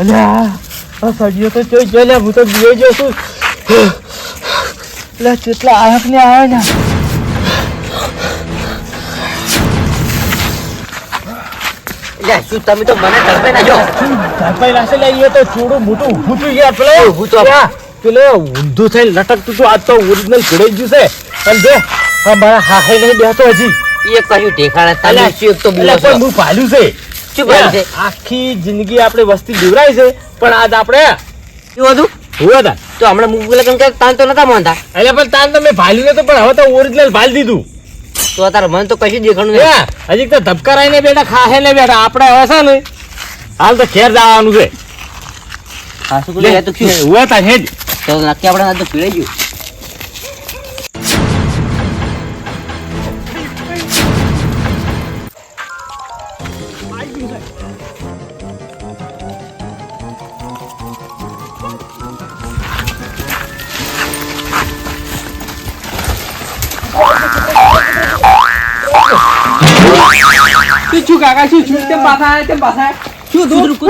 અલ્યા આ સળિયો તો જોઈ જાય લે હું તો બીજો જો છું. લે કેટલા આંખ ને. આવે ને શું તમે તો મને તડપે ના જો નાખશે લે એ તો થોડું મોટું ઊભું થઈ ગયા પેલો. ઊભું તો. પેલો ઊંધું થઈને લટકતું છું આ તો ઓરિજિનલ ઘોડાઈ ગયું છે. અને જો મારા હાહે નહીં બેઠો હજી. એ કયું ઠેકાણે તમે એક તો બીજો પણ હું ભાલ્યું છે? શું ભાલ્યું છે? આખી જિંદગી આપણે વસ્તી જીવરાય છે પણ આજ આપણે શું હતું? હું હતા? તો હમણાં બોલે પેલા કે તાન તો નતા માનતા? એટલે પણ તાન તો મેં ભાલ્યું નતું પણ હવે તો ઓરિજિનલ ભાલ દીધું. તો અત્યારે મન તો કશું દેખાણું નહીં. હે, હજી તો ધબકારાઈ ને બેઠા ખાહે ને બેઠા આપણે હવે છે ને હાલ તો ખેર જવાનું છે. હા, શું કહ્યું? એ તો શું? હુआ હતા હેડ. તો નક્કી આપણે આ તો પીડાઈ ગયું. શું કાકા શું છું તેમ પાછા તેમ પાછા શું તું?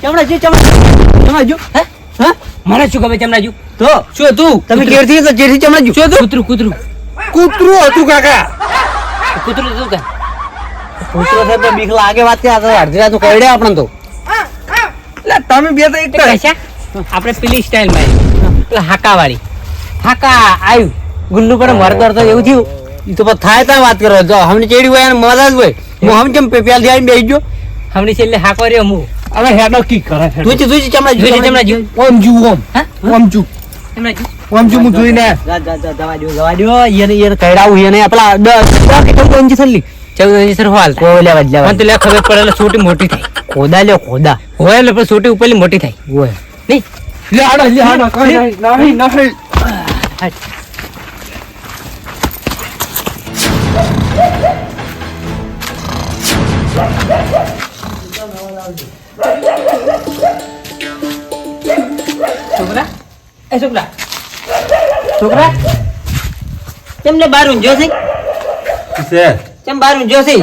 ચમડા જો ચમડા ચમડા હે? હા? મને શું ખબર ચમડા જો? તો શું તું તમે કેરથી તો જેથી ચમડા જો? શું કૂતરું કૂતરું. કૂતરું હતું કાકા. કૂતરું હતું કે? કૂતરો છે તો બીક લાગે વાત કે આ તો અડધી રાત કરડે આપણને તો. તમે બે તો એક તો આપણે પેલી સ્ટાઈલમાં પેલા હાકા વાળી હાકા આવ્યું ગુલ્લુ પર મરદર તો એવું થયું. એ તો પછી થાય ત્યાં વાત કરો જો હમને ચેડી હોય અને મજા જ હોય. હું હમ કેમ પેપ્યાલથી આવીને બેસી ગયો? હમણી છેલ્લે હાકો રહ્યો હું હવે હેડો કી કરે તું તું ચમડા જો જોઈ ચમડા જો ઓમ જુ ઓમ. હા? ઓમ જુ ચમડા જો ઓમ જુ જોઈને જા જા જા જવા દો જવા દો એને એને કઈડાવું એને પેલા દસ દસ કે ચૌદ ઇંચ થલી ચૌદ હજી સર હાલ. કોલે વજલા મને લે ખબર પડે છોટી મોટી થાય. ખોદા લ્યો ખોદા. હોય એટલે પણ છોટી ઉપરલી મોટી થાય. ઓય નહીં? લે હાડો લે હાડો કઈ નહીં? નહીં નહીં. છોકરા? એ છોકરા છોકરા લે બાર ઊંઝો છે. છે કેમ બાર ઊંઝો છે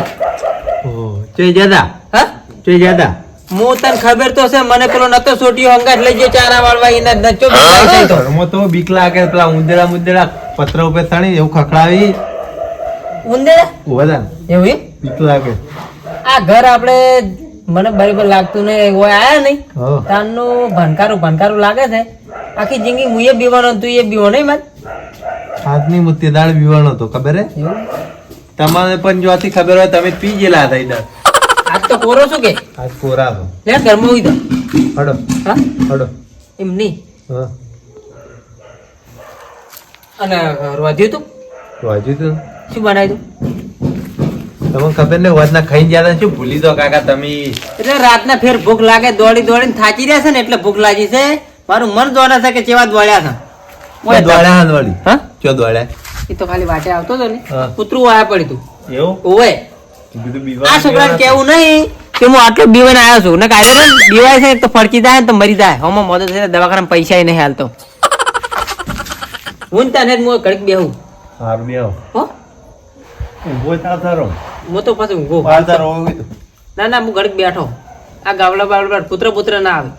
ઓ ચઈ જાદા હા? ચઈ જાદા હું તને ખબર તો છે મને પેલો નતો સોટીયો હંગાટ લઈ ગયો ચારા વાળવા એના નચો બિચારી તો. બીક લાગે પેલા ઉંદરા મુંદરા પત્ર ઉપર થણી એવું ખખડાવી. ઉંદરા? બધા એવું? બીક લાગે. આ ઘર આપણે મને બરાબર લાગતું નહીં હોય આયા નહીં. તારનું ભણકારું ભણકારું લાગે છે. આખી જિંદગી હું એ બીવાનો તું એ બીવો નહીં હાથની મુત્તી દાળ બીવાનો હતો ખબર હે? તમારે પણ જોથી ખબર હોય તમે પી ગયેલા હતા ઈધર આજ તો કોરો શું કે? આજ કોરા હતો. લે ઘરમાં હોય તો હડો હા? હડો. એમ નહીં? અને રોજ્યું તું? રોજ્યું તું? શું બનાવ્યું તમને ખબર ને વાતના ખાઈ ગયા શું? ભૂલી દો કાકા તમે. એટલે રાતના ફેર ભૂખ લાગે દોડી દોડીને થાચી રહ્યા છે ને એટલે ભૂખ લાગી છે. મારું મન દોડે છે કે કેવા દોડ્યા છે? ઓય દોડ્યા હાલ વળી હા? ચો દોડ્યા? એ તો ખાલી વાટે આવતો તો ને. કૂતરું વાયા પડી તું. એવું? ઓય આ છોકરાને કેવું નહીં કે હું આટલો બીવાઈને આવ્યો છું. ને કાયદો બીવાય છે તો ફડકી જાય ને તો મરી જાય. હમણાં મોદો છે દવાખાના પૈસા નહીં હાલતો. હું તને હું કડક બેહું. હારું બેહો. હો? ઊભો તારો હું તો પાછું ના ના હું ઘડીક બેઠો. આ ગાવડા બાવડા પુત્ર પુત્ર ના આવે.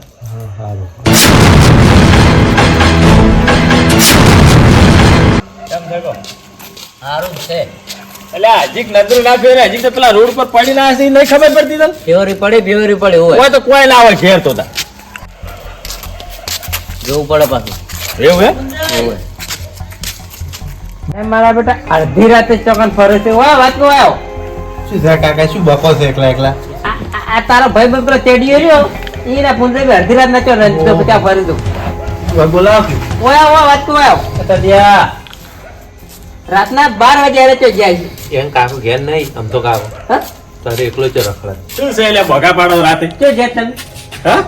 હા હારું સારું છે. એટલે હજી નજર ના ફેરે હજી તો પેલા રોડ પર પડી ના હશે નહીં ખબર પડતી તને? ફેવરી પડે ફેવરી પડે હોય. તો કોઈ ના આવે ઘેર તો તા. જોવું પડે પાછું. એવું હે? એ મારા બેટા અડધી રાતે ચોકન ફરે છે. વાહ વાત નો આવ્યો. શું છે કાકા શું બકો છે એકલા એકલા? આ- તારો ભાઈ બંધ પેલો તેડીયો રહ્યો. એના ફોનથી અડધી રાત નચો રંજતો ત્યાં ફરી દઉં. બોલાવ. ઓયા ઓય વાત નો આવ્યો. તદિયા રાતના બાર વાગે આવે તો જાય છે. એમ કાકો ઘેર નહીં આમ તો કાકો તારે એકલો જ રખડા. શું છે એટલે ભગા પાડો રાતે? તો જે તમે. હા?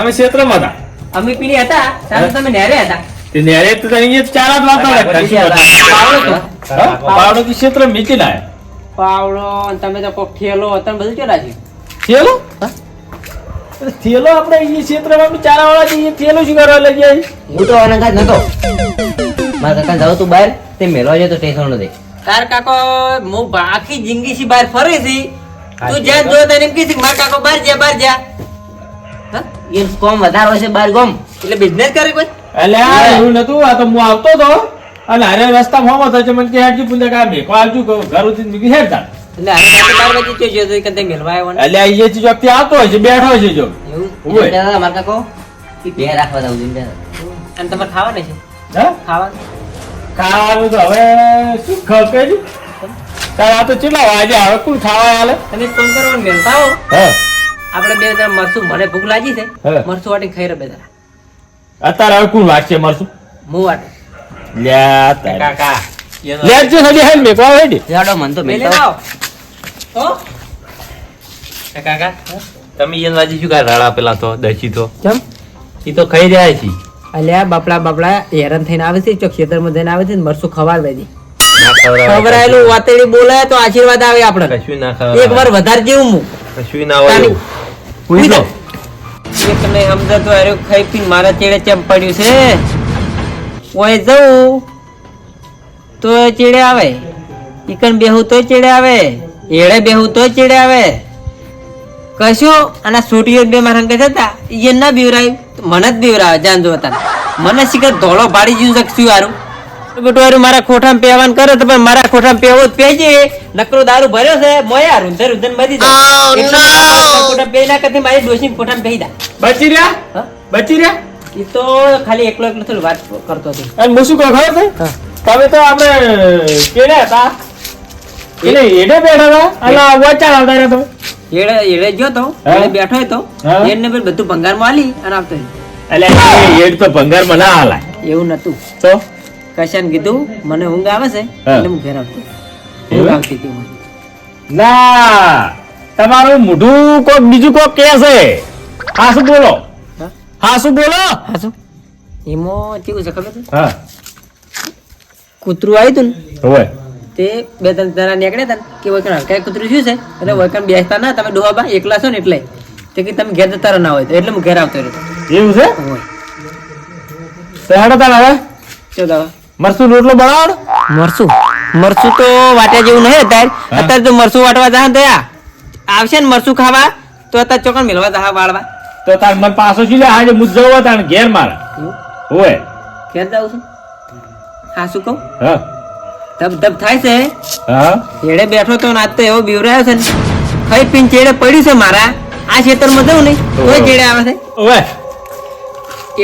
અમે ક્ષેત્રમાં હતા. અમે પીણી હતા ત્યારે તમે નેરે હતા. તે નેરે તો અહીંયા ચાર જ વાતો પાવડો તો પાવડો કે ક્ષેત્ર મીચી ના પાવડો તમે તો કોક ઠેલો હતા બધું કે છે. થેલો? થેલો આપણે એ ક્ષેત્રમાં ચારા વાળા છે એ થેલો શું કરવા લઈ જાય હું તો આનંદ નતો. મારા કાકા જાવ તું બહાર. તે મેળવા જાય તો ટેન્શન નથી. તાર કાકો હું આખી જિંદગી સી બહાર ફરે છે? તું જ્યાં જો તને એમ કીધી માર કાકો બહાર જા બહાર જા હા? એમ કોમ વધારો છે બહાર ગોમ. એટલે બિઝનેસ કરે કોઈ? એટલે આ એવું નતું આ તો હું આવતો તો. અને હારે રસ્તા મોમો થયો છે મને કે હેડજી પુંજે કા મેકો આવજો ઘર મેં કીધું હેડતા એટલે કાકો બાર વાગે જો તો કે તે આવ્યો એટલે આ એ ચીજ વખતે આવતો હોય છે બેઠો છે જો. એવું? દાદા મારા કાકો. બે રાખવા દઉં છું અને તમારે ખાવાને છે? હા? ખાવાનું? ખાવાનું તો હવે શું ખબર તારે આ તો કેટલા વાગે હવે કોણ ખાવા હાલે? અને ફોન કરવાનું મેળતા હો. આપણે બે જણા મરશું મને ભૂખ લાગી છે. મરશું વાટી ખાઈ રહ્યા બે જણા અત્યારે હવે કોણ વાગશે મરશું હું વાટે. લ્યા તારે. કાકા લે જ હજી હેલ મેકો આવે હેડી. જાડો મન તો આવો હો? કાકા તમે ઈયન વાજી શું કા રાડા પેલા તો દસી તો? કેમ? ઈ તો ખાઈ રહ્યા છે અલ્યા બાપડા બાપડા હેરાન થઈને આવે છે ચોક ખેતરમાં જઈને આવે છે ને મરસું ખવાડવે ના ખવડાયેલું વાતેડી બોલાય તો આશીર્વાદ આવે આપણે કશું ના એક વાર વધારે જેવું હું કશું ના હોય. પૂછી લો. એક ને સમજે તો અરે ખાઈ પી મારા ચેડે ચેમ પડ્યું છે? ઓય જઉં. તો ચેડે આવે. ઈકણ બેહું તો ચેડે આવે. એડે બેહું તો ચેડે આવે. કશું? અને છોટીઓ બે મારા અંગે હતા એ ના બીવરાય મને જ બીવરાવે જાન જો હતા મને શીખર ધોળો પાડી જીવ શકશું યારું હારું? બેટો હારું મારા ખોઠામાં પહેવાનું કરે તો પણ મારા ખોઠામાં પેવો જ પેજે નકરો દારૂ ભર્યો છે મોયા રૂંધર રૂંધર મરી જાય. એટલે પે ખોઠામાં પહેરી ના કરતી મારી ડોશી ખોઠામાં પહેરી દા બચી રહ્યા? બચી રહ્યા? એ તો ખાલી એકલો એકલો થોડી વાત કરતો હતો. અને હું શું કહું ખબર છે? તમે તો આપણે કેડે હતા. એટલે એડે બેઠા હતા? અને વચાણ આવતા રહ્યા તમે. એડે એડે ગયો તો એડે બેઠો હતો એને પછી બધું ભંગારમાં આલી અને આવતો એટલે એડ તો ભંગારમાં ના હાલાય એવું નતું. તો? કશાને કીધું મને ઊંઘ આવે છે એટલે હું ઘેર આવતો. ઊંઘ આવતી હતી ના! તમારું મોઢું કોક બીજું કોક કે છે. હા શું બોલો. હા? હા શું બોલો. હા શું એમાં કેવું છે ખબર છે? હા. કૂતરું આવ્યું હતું ને? હોય. તે બે ત્રણ જણા નીકળ્યા હતા કે વૈકણ હલકાઈ કૂતરું શું છે? એટલે વૈકણ બેસતા ના તમે ડોહાબા એકલા છો ને એટલે. તે કે તમે ઘેર જતા ના હોય એટલે હું ઘેર આવતો રહ્યો. એવું છે? હોય. તાર હવે? ચો દાવા. મરસું રોટલો બનાવો મરસું? મરસું તો વાટ્યા જેવું નહીં અત્યારે. અત્યારે તો મરસું વાટવા જા દયા આવશે ને મરસું ખાવા? તો અત્યારે ચોકન મેળવા જા વાળવા. તો તાર મને પાછો છે લે? આજે મુજ જવો તાણ ઘેર મારા. હોય. ઘેર જાઉં છું? હા શું કહું? હા. ધબ ધબ થાય છે? હા? એડે બેઠો તો નાચ તો એવો બીવરાયો છે ને. ખાઈ પીને ચેડે પડ્યું છે મારા? આ ખેતરમાં જઉં નહીં. કોઈ ચેડે આવે છે? ઓય.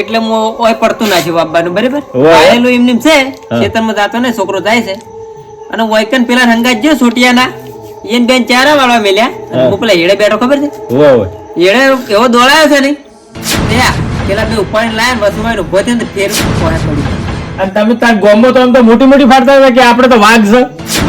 એટલે હું ઓય પડતું ના છું બાબાનું બરાબર? આયેલું એમ છે. ખેતરમાં જાતો ને છોકરો જાય છે. અને વૈકન પેલા રંગાત જો સોટિયાના એને બેન ચારા વાળવા મેલ્યા. અને હા. પેલા એડે બેઠો ખબર છે? એડે એવો દોડાયો છે ને. પેલા બે ઉપાડી લાયા વસુમાં ઊભો થયો ને તો ફેર પડ્યું અને તમે તાર ગોમો તો આમ તો મોટી મોટી ફાટતા હતા કે આપણે તો વાઘ છે.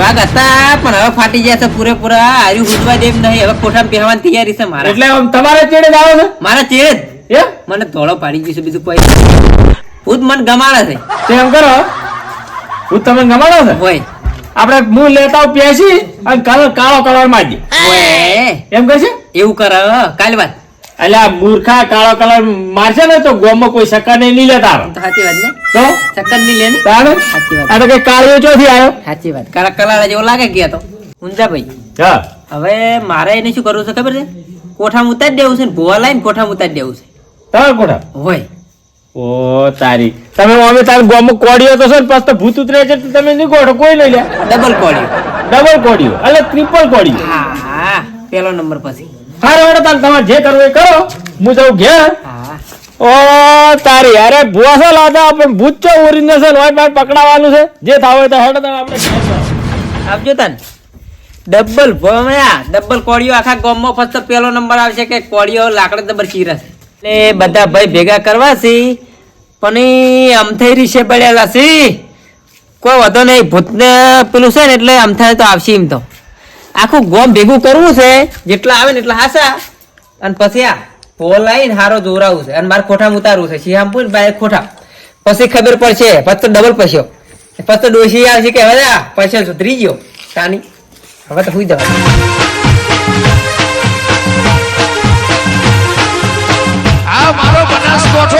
વાઘ હતા પણ હવે ફાટી ગયા છે પૂરેપૂરા. હાર્યું હુજવા દેમ નહીં હવે કોઠામાં પહેરવાની તૈયારી છે મારા. એટલે આમ તમારે ચેડે જ આવે મારા ચેડે એ મને ધોળો પાડી ગયું છે બીજું કોઈ નહીં. મન ગમાડે છે. તો એમ કરો. હું તમને ગમાડો છે? હોય. આપણે હું લેતા પેસી અને કાલો કાળો કલરમાં એમ કરશે એવું કર હો, કાલ વાત. એટલે મૂર્ખા કાળો કલર મારશે ને તો ગોમો કોઈ નહીં નહીં લેતા સાચી વાત ને? તો? ચક્કરની લેની? બરાબર સાચી વાત. આ તો કે કાળિયો ચોથી આવ્યો. સાચી વાત. કાળા કલાળા જેવો લાગે ગયા તો? ઊંઝા ભાઈ હા. હવે મારે એને શું કરવું છે ખબર છે? કોઠામાં ઉતારી દેવું છે ને ભોવા લાઈને કોઠામાં ઉતારી દેવું છે. તાર કોઠા હોય. ઓ તારી. તમે અમે તાર ગોમમાં કોડિયો તો છે ને પછી તો ભૂત ઉતરે છે તો તમે નહીં કોઠો કોઈ નહીં લે. ડબલ કોડિયો ડબલ કોડિયો એટલે ટ્રિપલ કોડિયો હા હા. પેલો નંબર પછી. હારો હેડો તાર તમારે જે કરવું એ કરો. હું જાઉં ઘેર. ઓ તારી અરે ભૂવા છે લાદા આપણે ભૂત છો ઓરિજિનલ છે લોહી બાર પકડાવાનું છે. જે થાવ હોય તો હેડ તમે આપણે આપજો તન. ડબલ ભમ્યા ડબલ કોળીઓ આખા ગોમમાં ફક્ત પેલો નંબર આવશે કે કોળીઓ લાકડા ડબલ ચીરસ એટલે બધા ભાઈ ભેગા કરવા છે પણ અમથાઈ રીશે પડેલા છે. કોઈ વધો નહીં ભૂતને પેલું છે ને એટલે અમથાઈ તો આવશે એમ તો. આખું ગોમ ભેગું કરવું છે જેટલા આવે ને એટલા હાસા. અને પછી આ. પોલ લાઈન હારો દોરાવું છે. અને મારે ખોઠામાં ઉતારવું છે. શિહામપુર બાય ખોઠા. પછી ખબર પડશે પછી ડબલ પસ્યો. પછી તો ડોશી આવશે કે હવે પૈસા સુધરી ગયો. તાની. હવે તો સુઈ જવા મારો બનાસકોઠો